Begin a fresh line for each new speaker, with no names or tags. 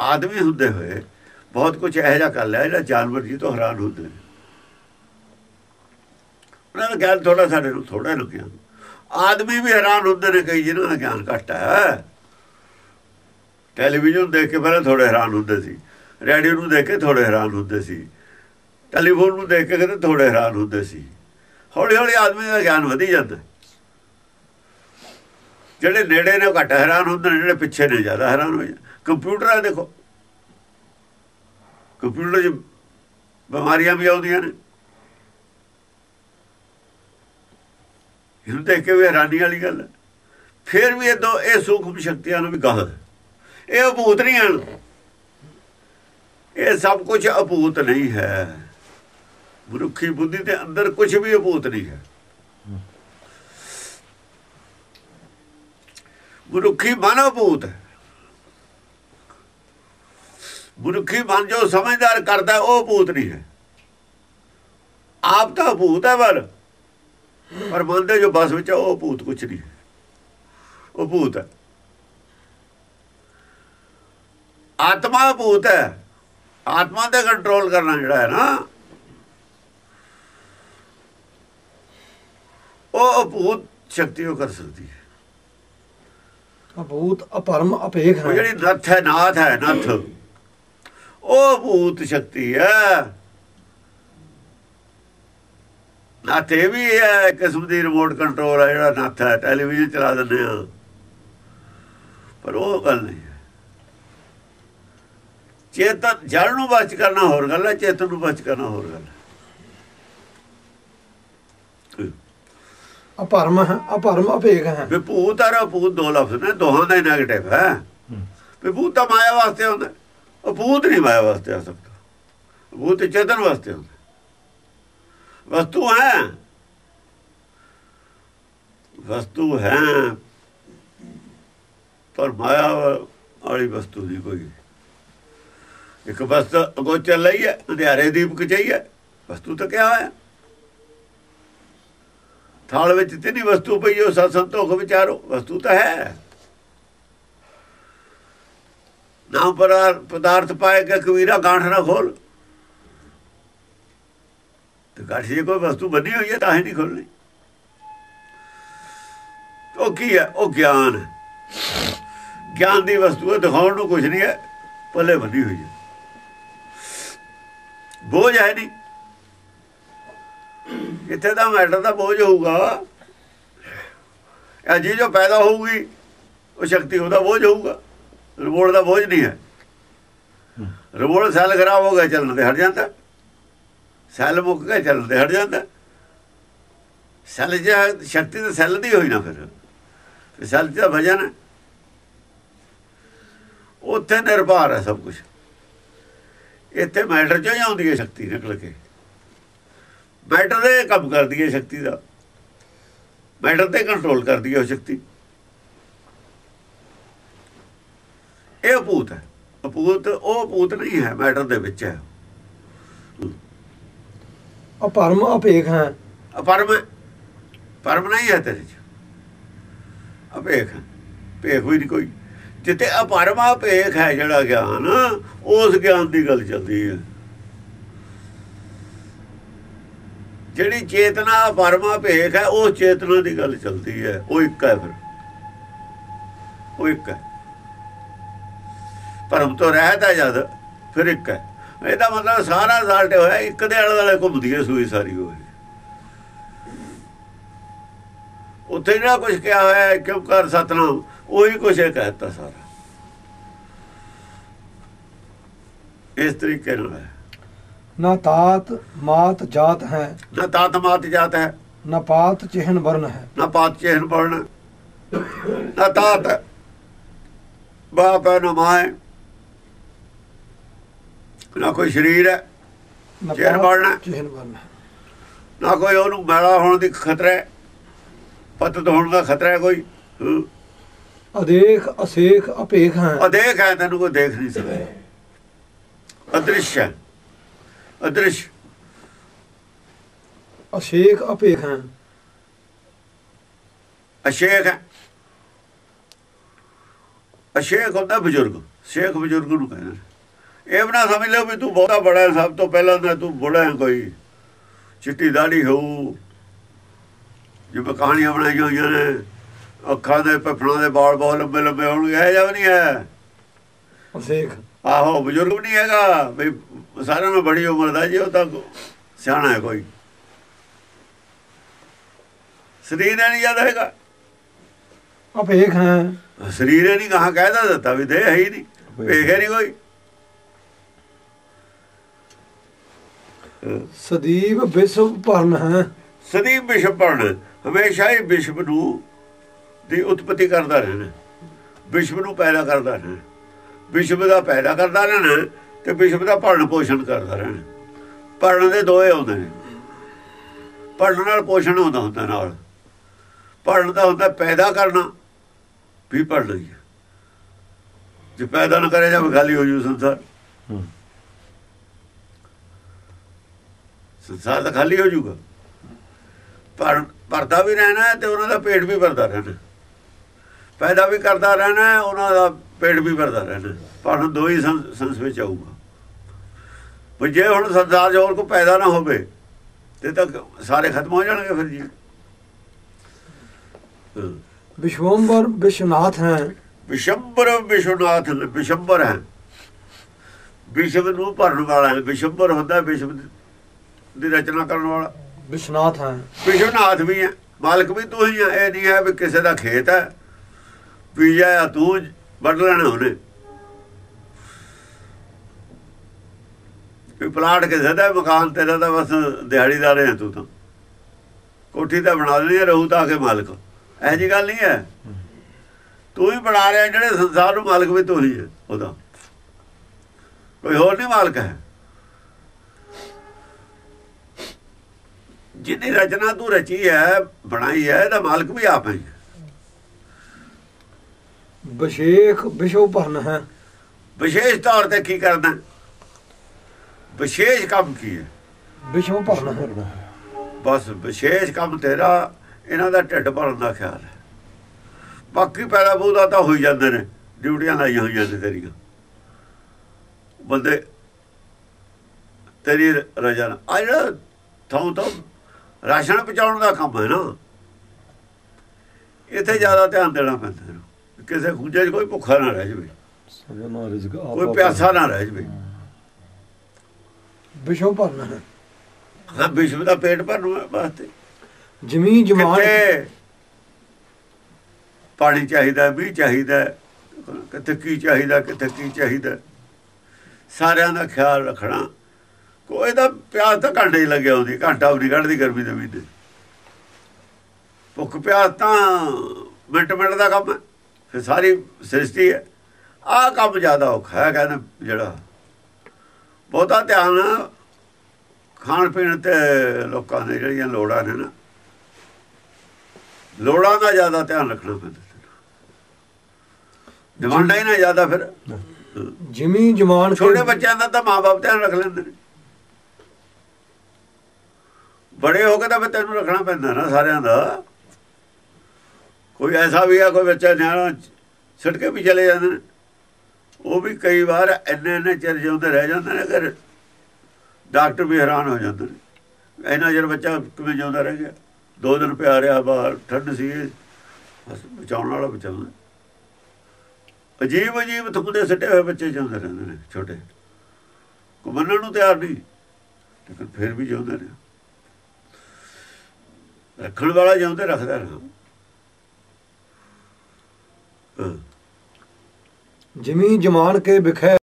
ਆਦਮੀ ਹੁੰਦੇ ਹੋਏ ਬਹੁਤ ਕੁਝ ਇਹੋ ਜਿਹਾ ਕਰ ਲਿਆ, ਜਿਹੜਾ ਜਾਨਵਰ ਜੀ ਤੋਂ ਹੈਰਾਨ ਹੁੰਦੇ ਨੇ। ਉਹਨਾਂ ਦਾ ਗਿਆਨ ਥੋੜਾ ਸਾਡੇ ਨੂੰ ਥੋੜਾ ਲੁਕਿਆ ਆਦਮੀ ਵੀ ਹੈਰਾਨ ਹੁੰਦੇ ਨੇ ਕਈ ਜਿਹਨਾਂ ਦਾ ਗਿਆਨ ਘੱਟ ਹੈ। ਟੈਲੀਵਿਜ਼ਨ ਦੇਖ ਕੇ ਪਹਿਲਾਂ ਥੋੜੇ ਹੈਰਾਨ ਹੁੰਦੇ ਸੀ। ਰੇਡੀਓ ਨੂੰ ਦੇਖ ਕੇ ਥੋੜੇ ਹੈਰਾਨ ਹੁੰਦੇ ਸੀ। ਟੈਲੀਫੋਨ ਨੂੰ ਦੇਖ ਕੇ ਕਹਿੰਦੇ ਥੋੜੇ ਹੈਰਾਨ ਹੁੰਦੇ ਸੀ। ਹੌਲੀ ਹੌਲੀ ਆਦਮੀ ਦਾ ਗਿਆਨ ਵਧੀ ਜਾਂਦਾ। ਜਿਹੜੇ ਨੇੜੇ ਨੇ ਘੱਟ ਹੈਰਾਨ ਹੁੰਦੇ ਨੇ, ਜਿਹੜੇ ਪਿੱਛੇ ਨੇ ਜ਼ਿਆਦਾ ਹੈਰਾਨ ਹੋ ਜਾਂਦੇ। ਕੰਪਿਊਟਰ ਆ ਦੇਖੋ। ਕੰਪਿਊਟਰ 'ਚ ਬਿਮਾਰੀਆਂ ਵੀ ਆਉਂਦੀਆਂ ਨੇ। ਇਹਨੂੰ ਦੇਖ ਕੇ ਵੀ ਹੈਰਾਨੀ ਵਾਲੀ ਗੱਲ ਹੈ। ਫਿਰ ਵੀ ਇਹ ਇਹ ਸੂਖਮ ਸ਼ਕਤੀਆਂ ਨੂੰ ਵੀ ਗਾਹ ਇਹ ਅਭੂਤ ਨਹੀਂ ਹਨ। ਇਹ ਸਭ ਕੁਝ ਅਭੂਤ ਨਹੀਂ ਹੈ। ਮਨੁੱਖੀ ਬੁੱਧੀ ਦੇ ਅੰਦਰ ਕੁਝ ਵੀ ਅਭੂਤ ਨਹੀਂ ਹੈ। ਮਨੁੱਖੀ ਮਨ ਅਭੂਤ ਹੈ। ਮਨੁੱਖੀ ਮਨ ਜੋ ਸਮਝਦਾਰ ਕਰਦਾ ਉਹ ਭੂਤ ਨਹੀਂ ਹੈ। ਆਪ ਤਾਂ ਭੂਤ ਹੈ ਪਰ ਪਰ ਮਨ ਦੇ ਜੋ ਬਸ ਵਿੱਚ ਉਹ ਭੂਤ ਕੁਛ ਨਹੀਂ ਉਹ ਭੂਤ ਹੈ। ਆਤਮਾ ਭੂਤ ਹੈ। ਆਤਮਾ ਤੇ ਕੰਟਰੋਲ ਕਰਨਾ ਜਿਹੜਾ ਹੈ ਨਾ ਉਹ ਭੂਤ ਸ਼ਕਤੀ ਉਹ ਕਰ ਸਕਦੀ ਹੈ।
ਅਭੂਤ ਅਪਰਮ ਅਪੇਖ ਹੈ।
ਜਿਹੜੀ ਨੱਥ ਹੈ ਨਾਥ ਹੈ ਨੱਥ। ਉਹ ਭੂਤ ਸ਼ਕਤੀ ਹੈ। ਨਾਥ ਇਹ ਵੀ ਹੈ ਕਿਸਮ ਦੀ ਰਿਮੋਟ ਕੰਟਰੋਲ ਹੈ ਜਿਹੜਾ ਨੱਥ ਹੈ ਟੈਲੀਵਿਜ਼ਨ ਚਲਾ ਦਿੰਦੇ ਆ। ਪਰ ਉਹ ਗੱਲ ਨਹੀਂ ਹੈ। ਚੇਤਨ ਜੜ ਨੂੰ ਬਚ ਕਰਨਾ ਹੋਰ ਗੱਲ ਹੈ ਚੇਤਨ ਨੂੰ ਬਚ ਕਰਨਾ ਹੋਰ ਗੱਲ ਹੈ।
ਅਪਰਮ ਹੈ ਅਪਰਮ ਅਪੇਖ ਹੈ।
ਵੀ ਭੂਤ ਔਰ ਭੂਤ ਦੋ ਲਫ਼ਜ਼ ਨੇ ਦੋਹਾਂ ਦਾ ਨੈਗੇਟਿਵ ਹੈ। ਵੀ ਭੂਤ ਤਾਂ ਮਾਇਆ ਵਾਸਤੇ ਹੁੰਦਾ। ਅਭੂਤ ਨਹੀਂ ਮਾਇਆ ਵਾਸਤੇ ਆ ਸਕਦਾ। ਭੂਤ ਚੇਤਨ ਵਾਸਤੇ ਹੁੰਦਾ। ਵਸਤੂ ਹੈ। ਵਸਤੂ ਹੈ। ਪਰ ਮਾਇਆ ਵਾਲੀ ਵਸਤੂ ਦੀ ਕੋਈ ਇੱਕ ਵਸਤ ਅਗੋ ਚੱਲ ਹੈ, ਅੰਧਿਆਰੇ ਦੀਪਕ ਚਾਹੀਏ ਵਸਤੂ ਤਾਂ ਕਿਆ ਹੋਇਆ। ਥਾਲ ਵਿੱਚ ਤਿੰਨੀ ਵਸਤੂ ਪਈ ਉਹ ਸਤ ਸੰਤੋਖ ਵਿਚਾਰੋ, ਵਸਤੂ ਤਾਂ ਹੈ। ਨਾ ਪਰ, ਪਦਾਰਥ ਪਾਏ ਕਿ ਕਬੀਰਾ ਗਾਂਠ ਨਾ ਖੋਲ। ਤੇ ਗਾਂਠ ਜੇ ਕੋਈ ਵਸਤੂ ਬੰਨੀ ਹੋਈ ਹੈ ਤਾਂ ਹੀ ਨਹੀਂ ਖੋਲਣੀ ਉਹ ਕੀ ਹੈ? ਉਹ ਗਿਆਨ ਗਿਆਨ ਦੀ ਵਸਤੂ ਹੈ, ਦਿਖਾਉਣ ਨੂੰ ਕੁਝ ਨਹੀਂ ਹੈ, ਪੱਲੇ ਬੰਨੀ ਹੋਈ ਹੈ। ਬੋਝ ਹੈ ਨਹੀਂ। ਇੱਥੇ ਤਾਂ ਮੈਟਰ ਦਾ ਬੋਝ ਹੋਊਗਾ। ਇਹ ਜੀ ਜੋ ਪੈਦਾ ਹੋਊਗੀ, ਉਹ ਸ਼ਕਤੀ ਉਹਦਾ ਬੋਝ ਹੋਊਗਾ। ਰਿਮੋਟ ਦਾ ਬੋਝ ਨਹੀਂ ਹੈ। ਰਿਮੋਟ ਸੈੱਲ ਖਰਾਬ ਹੋ ਗਿਆ, ਚੱਲਣ ਤੇ ਹਟ ਜਾਂਦਾ। ਸੈੱਲ ਮੁੱਕ ਗਿਆ, ਚੱਲਣ ਤੇ ਹਟ ਜਾਂਦਾ। ਸੈੱਲ ਜੇ ਸ਼ਕਤੀ ਤਾਂ ਸੈੱਲ ਦੀ ਹੋਈ ਨਾ ਫਿਰ। ਫਿਰ ਸੈੱਲ ਦਾ ਵਜਨ ਹੈ। ਉੱਥੇ ਨਿਰਭਰ ਹੈ ਸਭ ਕੁਝ ਇੱਥੇ ਮੈਟਰ ਚੋਂ ਹੀ ਆਉਂਦੀ ਹੈ ਸ਼ਕਤੀ ਨਿਕਲ ਕੇ। ਮੈਟਰ ਦੇ ਕੰਮ ਕਰਦੀ ਹੈ ਸ਼ਕਤੀ ਦਾ। ਮੈਟਰ ਤੇ ਕੰਟਰੋਲ ਕਰਦੀ ਹੈ ਉਹ ਸ਼ਕਤੀ। ਇਹ ਭੂਤ ਹੈ। ਭੂਤ ਉਹ ਭੂਤ ਨਹੀਂ ਹੈ ਮੈਟਰ ਦੇ ਵਿੱਚ। ਹੈ
ਅਪਰਮ ਅਪੇਖ ਹੈ।
ਅਪਰਮ ਪਰਮ ਨਹੀਂ ਹੈ ਤੇਰੇ ਚ। ਅਪੇਖ। ਭੇਖ ਵੀ ਨਹੀਂ ਕੋਈ। ਜਿੱਤੇ ਅਪਰਮਾ ਭੇਖ ਹੈ ਜਿਹੜਾ ਗਿਆਨ ਉਸ ਗਿਆਨ ਦੀ ਗੱਲ ਚੱਲਦੀ ਹੈ। ਜਿਹੜੀ ਚੇਤਨਾ ਪਰਮਾ ਭੇਖ ਹੈ ਉਹ ਚੇਤਨਾ ਦੀ ਗੱਲ ਚੱਲਦੀ ਹੈ। ਉਹ ਇੱਕ ਹੈ ਫਿਰ। ਉਹ ਇੱਕ ਹੈ। ਪਰਮ ਤੋਂ ਰਹਿਤ ਹੈ ਜਦ ਫਿਰ ਇੱਕ ਹੈ। ਇਹਦਾ ਮਤਲਬ ਸਾਰਾ ਸਾਲਟੇ ਹੋਇਆ ਇੱਕ ਦੇ ਆਲੇ ਦੁਆਲੇ ਘੁੰਮਦੀ ਹੈ ਸੂਈ ਸਾਰੀ ਹੋਈ ਉੱਥੇ ਜਿਹੜਾ ਕੁਝ ਕਿਹਾ ਹੋਇਆ ਹੈ, ਕਿਉਂ ਕਰ ਸਤਨਾਮ ਉਹੀ ਕੁਝ ਇਹ ਕਹਿਤਾ ਸਾਰਾ। ਇਸ ਤਰੀਕੇ ਨਾਲ
ਨਾ ਤਾਤ ਮਾਤ ਜਾਤ ਹੈ
ਨਾ ਤਾਤ ਮਾਤ ਜਾਤ ਹੈ।
ਨਾ ਪਾਤ ਚਿਹਨ ਵਰਨ ਹੈ।
ਨਾ ਪਾਤ ਚੇਹਨ ਪੜਨ ਨਾ ਤਾਤ। ਬਾਪ ਹੈ ਨਾ ਮਾਂ ਨਾ ਕੋਈ ਸਰੀਰ ਹੈ
ਨਾ
ਚਿਹਨ ਹੈ।
ਚਿਹਨ ਹੈ।
ਨਾ ਕੋਈ ਉਹਨੂੰ ਮੈਲਾ ਹੋਣ ਦੀ ਖਤਰਾ ਹੈ ਪਤਤ ਹੋਣ ਦਾ ਖਤਰਾ ਹੈ ਕੋਈ।
ਅਦੇਖ ਅਸੇਖ ਅਪੇਖ ਹੈ।
ਅਦੇਖ ਹੈ ਤੈਨੂੰ ਕੋਈ ਦੇਖ ਨਹੀਂ ਸਕਦਾ। ਅਦ੍ਰਿਸ਼ ਹੈ। ਅਦ੍ਰਿਸ਼।
ਅਸੇਖ ਅਪੇਖ ਹੈ।
ਅਸ਼ੇਖ ਹੈ। ਅਸ਼ੇਖ ਹੁੰਦਾ ਬਜ਼ੁਰਗ ਸ਼ੇਖ ਬਜ਼ੁਰਗ ਨੂੰ ਕਹਿੰਦੇ ਇਹ ਬਣਾ ਸਮਝ ਲਓ ਵੀ ਤੂੰ ਬਹੁਤਾ ਬੜਾ ਹੈ ਸਭ ਤੋਂ ਪਹਿਲਾਂ ਤਾਂ ਤੂੰ ਬੁੜਾ ਹੈ ਕੋਈ। ਚਿੱਟੀ ਦਾੜੀ ਹੋਊ। ਜਿਵੇਂ ਕਹਾਣੀਆਂ ਬਣਾਈਆਂ ਹੋਈਆਂ ਨੇ ਅੱਖਾਂ ਦੇ ਪਫੜਾਂ ਦੇ ਵਾਲ ਬਹੁਤ ਲੰਬੇ ਲੰਬੇ ਹੋਣਗੇ ਇਹ ਜਾਂ ਨਹੀਂ ਹੈ।
ਅਸੇਖ।
ਆਹੋ ਬਜ਼ੁਰਗ ਨਹੀਂ ਹੈਗਾ ਵੀ ਸਾਰਿਆਂ ਨੂੰ ਬੜੀ ਉਮਰ ਦਾ ਜੀ ਉਹ ਤਾਂ ਸਿਆਣਾ ਹੈ ਕੋਈ। ਸਰੀਰ ਨਹੀਂ ਯਾਦ ਹੈਗਾ।
ਅਪੇਖ ਹੈ।
ਸਰੀਰ ਨਹੀਂ ਕਹਾ ਕਹਿਦਾ ਦਿੱਤਾ ਵੀ ਦੇ ਹੈ ਹੀ ਨਹੀਂ ਵੇਖਿਆ ਨਹੀਂ ਕੋਈ।
ਸਦੀਵ ਵਿਸ਼ਵ ਭਰਨ ਹੈ।
ਸਦੀਵ ਵਿਸ਼ਵ ਪੜਨ ਹਮੇਸ਼ਾ ਹੀ ਵਿਸ਼ਵ ਨੂੰ ਦੀ ਉਤਪਤੀ ਕਰਦਾ ਰਹਿਣਾ ਵਿਸ਼ਵ ਨੂੰ ਪੈਦਾ ਕਰਦਾ ਰਹਿਣਾ ਵਿਸ਼ਵ ਦਾ ਪੈਦਾ ਕਰਦਾ ਰਹਿਣਾ ਤੇ ਵਿਸ਼ਵ ਦਾ ਭਰਨ ਪੋਸ਼ਣ ਕਰਦਾ ਰਹਿਣਾ ਭਰਨ ਦੇ ਦੋਏ ਆਉਂਦੇ ਨੇ। ਭਰਨ ਨਾਲ ਪੋਸ਼ਣ ਹੁੰਦਾ ਹੁੰਦਾ ਨਾਲ। ਭਰਨ ਦਾ ਹੁੰਦਾ ਪੈਦਾ ਕਰਨਾ ਵੀ ਭਰਨ। ਜੇ ਪੈਦਾ ਨਾ ਕਰੇ ਜਾਵੇ ਖਾਲੀ ਹੋ ਜੂ ਸੰਸਾਰ
ਹੂੰ।
ਸੰਸਾਰ ਤਾਂ ਖਾਲੀ ਹੋ ਜੂਗਾ ਪਰ ਭਰਦਾ ਵੀ ਰਹਿਣਾ ਤੇ ਉਹਨਾਂ ਦਾ ਪੇਟ ਵੀ ਭਰਦਾ ਰਹਿਣਾ ਪੈਦਾ ਵੀ ਕਰਦਾ ਰਹਿਣਾ ਉਹਨਾਂ ਦਾ ਪੇਟ ਵੀ ਭਰਦਾ ਰਹਿਣਾ ਪਰ ਦੋ ਹੀ ਸੰਸ ਵਿੱਚ ਆਊਗਾ। ਪਰ ਜੇ ਹੁਣ ਸੰਸਾਰ ਹੋਰ ਕੋ ਪੈਦਾ ਨਾ ਹੋਵੇ ਤੇ ਤਾਂ ਸਾਰੇ ਖਤਮ ਹੋ ਜਾਣਗੇ ਫਿਰ ਜੀ।
ਵਿਸ਼ਵੰਬਰ ਵਿਸ਼ਵਨਾਥ ਹੈ।
ਵਿਸ਼ੰਬਰ ਵਿਸ਼ਵਨਾਥ ਵਿਸ਼ੰਬਰ ਹੈ। ਵਿਸ਼ਵ ਨੂੰ ਭਰਨ ਵਾਲਾ ਹੈ। ਵਿਸ਼ੰਬਰ ਹੁੰਦਾ ਵਿਸ਼ਵ ਦੀ ਰਚਨਾ ਕਰਨ ਵਾਲਾ।
ਵਿਸ਼ਵਨਾਥ ਹੈ।
ਵਿਸ਼ਵਨਾਥ ਵੀ ਹੈ। ਮਾਲਕ ਵੀ ਤੂੰ ਹੀ ਹੈ ਇਹ ਨਹੀਂ ਹੈ ਵੀ ਕਿਸੇ ਦਾ ਖੇਤ ਹੈ। ਬੀਜਿਆ ਤੂੰ ਵੱਢ ਲੈਣਾ ਉਹਨੇ। ਵੀ ਪਲਾਟ ਕਿਸੇ ਦਾ ਮਕਾਨ ਤੇਰਾ ਤਾਂ ਬਸ ਦਿਹਾੜੀਦਾਰ ਹੈ ਤੂੰ ਤਾਂ। ਕੋਠੀ ਤਾਂ ਬਣਾ ਹੈ, ਰਹੂ ਤਾਂ ਕੇ ਮਾਲਕ। ਇਹ ਜੀ ਗੱਲ ਨਹੀਂ ਹੈ। ਤੂੰ ਹੀ ਬਣਾ ਰਿਹਾ ਜਿਹੜੇ ਸੰਸਾਰ ਨੂੰ ਮਾਲਕ ਵੀ ਤੂੰ ਹੀ ਹੈ ਉਹਦਾ। ਕੋਈ ਹੋਰ ਨਹੀਂ ਮਾਲਕ ਹੈ। ਜਿੰਨੀ ਰਚਨਾ ਤੂੰ ਰਚੀ ਹੈ ਬਣਾਈ ਹੈ ਇਹਦਾ ਮਾਲਕ ਵੀ ਆਪ ਹੈ।
ਵਿਸ਼ੇਖ ਵਿਸ਼ਵ ਭਰਨ ਹੈ।
ਵਿਸ਼ੇਸ਼ ਤੌਰ ਤੇ ਕੀ ਕਰਦਾ ਵਿਸ਼ੇਸ਼ ਕੰਮ ਕੀ ਹੈ?
ਭਰਨ ਹੈ।
ਬਸ ਵਿਸ਼ੇਸ਼ ਕੰਮ ਤੇਰਾ ਇਹਨਾਂ ਦਾ ਢਿੱਡ ਭਰਨ ਦਾ ਖਿਆਲ ਹੈ। ਬਾਕੀ ਪੈਦਾ ਬੂਦਾ ਤਾਂ ਹੋਈ ਜਾਂਦੇ ਨੇ ਡਿਊਟੀਆਂ ਲਾਈਆਂ ਹੋਈਆਂ ਨੇ ਤੇਰੀਆਂ। ਬੰਦੇ ਤੇਰੀ ਰਜਾ ਨਾਲ ਆ ਜਿਹੜਾ ਥਾਂ ਤੋਂ ਰਾਸ਼ਨ ਪਹੁੰਚਾਉਣ ਦਾ ਕੰਮ ਹੈ ਨਾ ਇੱਥੇ ਜ਼ਿਆਦਾ ਧਿਆਨ ਦੇਣਾ ਪੈਂਦਾ ਇਹਨੂੰ ਕਿਸੇ ਖੂੰਜੇ 'ਚ ਕੋਈ ਭੁੱਖਾ ਨਾ ਰਹਿ ਜਾਵੇ।
ਸਭਨਾ ਰਿਜ਼ਕ ਆਪ
ਕੋਈ ਪਿਆਸਾ ਨਾ ਰਹਿ ਜਾਵੇ।
ਵਿਸ਼ਵ ਭਰਨ ਹੈ
ਹਾਂ ਵਿਸ਼ਵ ਦਾ ਪੇਟ ਭਰਨ ਵਾਸਤੇ।
ਜ਼ਮੀਨ ਜਮਾਨ।
ਕਿੱਥੇ ਪਾਣੀ ਚਾਹੀਦਾ ਵੀ ਚਾਹੀਦਾ ਕਿੱਥੇ ਕੀ ਚਾਹੀਦਾ ਕਿੱਥੇ ਕੀ ਚਾਹੀਦਾ। ਸਾਰਿਆਂ ਦਾ ਖਿਆਲ ਰੱਖਣਾ। ਕੋਈ ਦਾ ਪਿਆਸ ਤਾਂ ਘੰਟੇ ਹੀ ਲੱਗਿਆ ਹੁੰਦੀ ਘੰਟਾ ਵੀ ਕੱਢਦੀ ਗਰਮੀ ਦੇ ਮਹੀਨੇ। ਭੁੱਖ ਪਿਆਸ ਤਾਂ ਮਿੰਟ ਮਿੰਟ ਦਾ ਕੰਮ ਹੈ ਫਿਰ ਸਾਰੀ ਸ੍ਰਿਸ਼ਟੀ ਹੈ। ਆਹ ਕੰਮ ਜ਼ਿਆਦਾ ਔਖਾ ਹੈ ਕਹਿੰਦੇ ਜਿਹੜਾ। ਬਹੁਤਾ ਧਿਆਨ ਖਾਣ ਪੀਣ ਤੇ ਲੋਕਾਂ ਦੇ ਜਿਹੜੀਆਂ ਲੋੜਾਂ ਨੇ ਨਾ ਲੋੜਾਂ ਦਾ ਜ਼ਿਆਦਾ ਧਿਆਨ ਰੱਖਣਾ ਪੈਂਦਾ ਡਿਮਾਂਡਾਂ ਹੀ ਨਾ ਜ਼ਿਆਦਾ ਫਿਰ।
ਜ਼ਮੀਨ ਜਮਾਨ
ਛੋਟੇ ਬੱਚਿਆਂ ਦਾ ਤਾਂ ਮਾਪੇ ਧਿਆਨ ਰੱਖ ਲੈਂਦੇ ਨੇ। ਬੜੇ ਹੋ ਕੇ ਤਾਂ ਫਿਰ ਤੈਨੂੰ ਰੱਖਣਾ ਪੈਂਦਾ ਨਾ ਸਾਰਿਆਂ ਦਾ। ਕੋਈ ਐਸਾ ਵੀ ਆ, ਕੋਈ ਬੱਚਾ ਨਿਆਣਾ ਛੱਡ ਕੇ ਵੀ ਚਲੇ ਜਾਂਦੇ ਨੇ। ਉਹ ਵੀ ਕਈ ਵਾਰ ਇੰਨੇ ਇੰਨੇ ਚਿਰ ਜਿਉਂਦੇ ਰਹਿ ਜਾਂਦੇ ਨੇ ਕਿ ਡਾਕਟਰ ਵੀ ਹੈਰਾਨ ਹੋ ਜਾਂਦੇ ਨੇ। ਇੰਨਾ ਚਿਰ ਬੱਚਾ ਕਿਵੇਂ ਜਿਉਂਦਾ ਰਹਿ ਗਿਆ? ਦੋ ਦਿਨ ਪਿਆ ਰਿਹਾ ਬਾਹਰ, ਠੰਡ ਸੀ। ਬਸ ਬਚਾਉਣ ਵਾਲਾ ਬਚਾਉਂਦਾ। ਅਜੀਬ ਅਜੀਬ ਥੁੱਕਦੇ ਸੱਟੇ ਹੋਏ ਬੱਚੇ ਜਿਉਂਦੇ ਰਹਿੰਦੇ ਨੇ ਛੋਟੇ। ਕੋ ਮੰਨਣ ਨੂੰ ਤਿਆਰ ਨਹੀਂ, ਲੇਕਿਨ ਫਿਰ ਵੀ ਜਿਉਂਦੇ ਨੇ। ਰੱਖਣ ਵਾਲਾ ਜਿਉਂਦੇ ਰੱਖਦਾ ਨਾ। ਹਾਂ।
ਜਮਾਨ ਕੇ ਵਿਖੇ